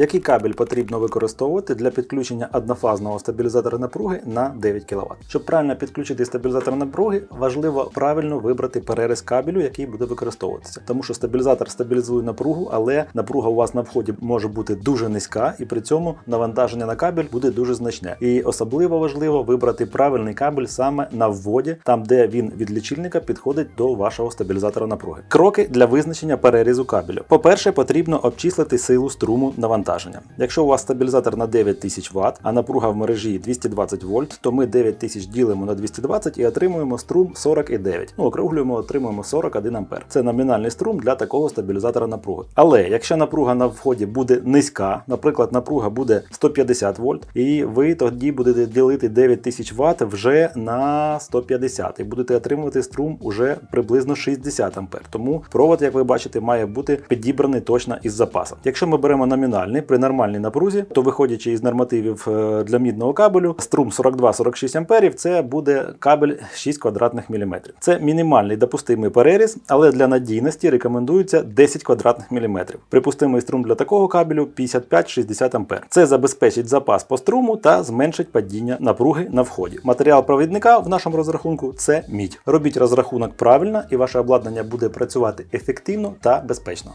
Який кабель потрібно використовувати для підключення однофазного стабілізатора напруги на 9 кВт? Щоб правильно підключити стабілізатор напруги, важливо правильно вибрати переріз кабелю, який буде використовуватися. Тому що стабілізатор стабілізує напругу, але напруга у вас на вході може бути дуже низька, і при цьому навантаження на кабель буде дуже значне. І особливо важливо вибрати правильний кабель саме на вводі, там де він від лічильника підходить до вашого стабілізатора напруги. Кроки для визначення перерізу кабелю. По-перше, потрібно обчислити силу струму навантаження. Якщо у вас стабілізатор на 9000 Вт, а напруга в мережі 220 вольт, то ми 9000 ділимо на 220 і отримуємо струм 40,9. Ну, округлюємо, отримуємо 41 ампер. Це номінальний струм для такого стабілізатора напруги. Але якщо напруга на вході буде низька, наприклад, напруга буде 150 вольт, і ви тоді будете ділити 9000 Вт вже на 150 і будете отримувати струм уже приблизно 60 ампер. Тому провод, як ви бачите, має бути підібраний точно із запасом. Якщо ми беремо номінальний при нормальній напрузі, то виходячи із нормативів е, для мідного кабелю, струм 42-46 амперів це буде кабель 6 квадратних міліметрів. Це мінімальний допустимий переріз, але для надійності рекомендується 10 квадратних міліметрів. Припустимий струм для такого кабелю 55-60 ампер. Це забезпечить запас по струму та зменшить падіння напруги на вході. Матеріал провідника в нашому розрахунку це мідь. Робіть розрахунок правильно, і ваше обладнання буде працювати ефективно та безпечно.